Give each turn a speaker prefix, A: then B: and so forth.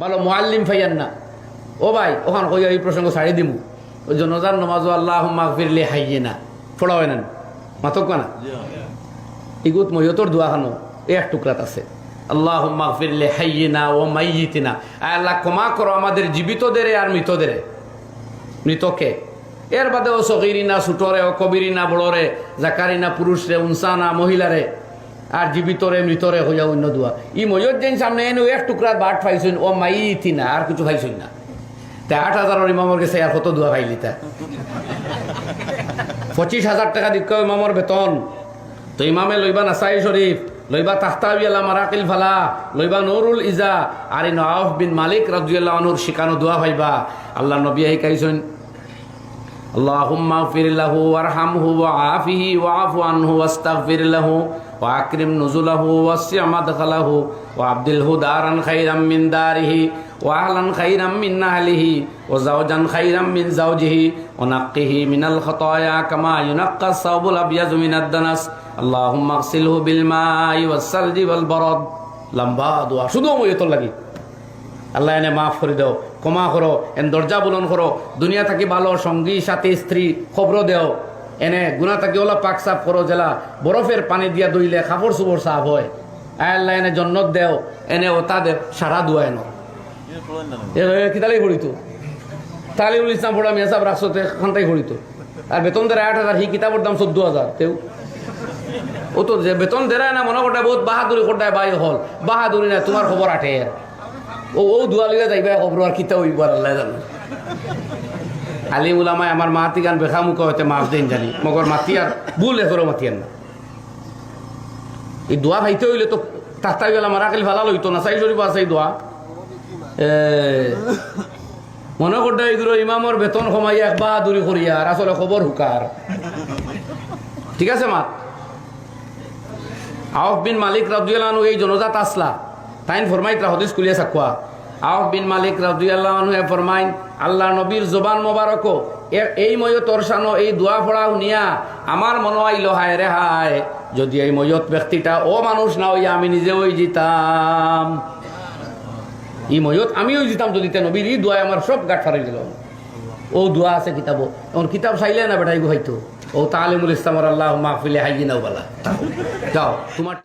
A: ভালো মোয়াল্লিম ফাইয়ান না। ও ভাই, ওখান কই এই প্রসঙ্গ ছাড়ি দিমু। ওই জনজার নমাজ আল্লাহ মাগফিরলি হাইয়ে না ফোড়া হয় না মাতক না? ইগুত মহিয়তর দোয়া খানো। এক টুকরাত আছে। আল্লাহ মাগফিরলি হাইয়ে না ও মাইয়িতিনা। আয় আল্লাহ, ক্ষমা করো আমাদের জীবিতদের আর মৃতদের। মৃতকে। এর বাদে ও সগিরি না ছুটরে ও কবিরি না বড়রে জাকারি না পুরুষরে উনসা না মহিলারে। আর জীবিতরে মৃতরে হইয়া অন্য দোয়া। ই ময়ুদ্দিন সামনে এনে এক টুকরা বাট পাইছেন, ও মাই ইতি না, আর কিছু পাইছেন না। তা আট হাজারের ইমামর কাছে আর কত দোয়া পাইলি তা? পঁচিশ হাজার টাকা দিক ইমামর বেতন। তো ইমামে লইবা নাসাই শরীফ, লইবা তাহতাবিয়ালা মারাকিল ফালা, লইবা নুরুল ইজা, আর ইন আফ বিন মালিক রাজুয়াল্লাহ অনুর শিকানো দোয়া ভাইবা আল্লাহ নবী শিকাইছেন আল্লাহ ফিরিল্লাহু আর হামহু আফিহি ওয়াফ আনহু আস্তাক ফিরিল্লাহু ও আকরিম নজুলাহু ওয়াসিয়ামাদ খালাহু ও আব্দুল হুদারান খাইরাম মিন দারিহি ও আহলান খাইরাম মিন আহলিহি ও জাওজান খাইরাম মিন জাওজিহি ও নাক্কিহি মিনাল খতয়া কামা ইউনাক্কা সাউবুল আবিয়াজু মিনাদ দানাস। লম্বা দোয়া, শুধু মইতর লাগি। আল্লাহ এনে মাফ করে দাও, ক্ষমা করো, এন দরজা বুলন করো। দুনিয়া থাকি ভালো, সঙ্গী, সাথী, স্ত্রী খবর দেও। এনে গুণা থাকি ওলা পাক সাফ করো জেলা বরফের পানি দিয়া দইলে কাপড় চুপড় সাফ হয়। আয় আল্লাহ এনে জন্নত দেও, এনে ও তাদের সারা দুয়া এনো কিতালাই পড়িত তালিউল ইসলাম পড়া মিয়া সাহেব রাখছো খানটাই পড়িত আর বেতন দেয় আট হাজার হি কিতাবের দাম চোদ্দ হাজার তেও। ও তো যে বেতন দেয় না মনে করতে বহুত বাহাদুরি করতে বাই হল। বাহাদুরি না তোমার খবর আর ও ও দুয়ালিলে যাইবা খবর আর কিতা হইব আল্লাহ জানো। আলি উলামাই আমার মাতি গান বেখা মুখ হতে মাফ দেন জানি। মগর মাতি আর ভুল এখরো মাতি আর না। এই দোয়া ভাইতে হইলে তো তাস্তাই বেলা মারা কালি ভালো লইতো না চাই শরীফ আছে এই দোয়া। মনে করতে এগুলো ইমামর বেতন কমাই এক বাহাদুরি করিয়া আর আসলে খবর হুকার। ঠিক আছে মা? আউফ বিন মালিক রাজুয়ালানু এই জনজাত আসলা। তাইন ফরমাইত হদিস কুলিয়া সাকুয়া আউফ বিন মালিক রাজুয়াল্লাহু ফরমাইন, আল্লাহ নবীর জবান মোবারক এই ময় তরসানো এই দোয়া ফোড়া শুনিয়া আমার মনে হায় রে হায়। যদি এই ময়ত ব্যক্তিটা, ও মানুষ না হইয়া আমি নিজে ওই জিতাম। ই ময়ত আমিও জিতাম, যদি তে নবীর ই দোয়া আমার সব গাঠ ফারাই দিল। ও দোয়া আছে কিতাব এখন কিতাব চাইলে না বেটাই হয়তো। ও তালিমুল ইসলামর আল্লাহ মাহফিলে হাইজিনাও বলা। যাও, তোমার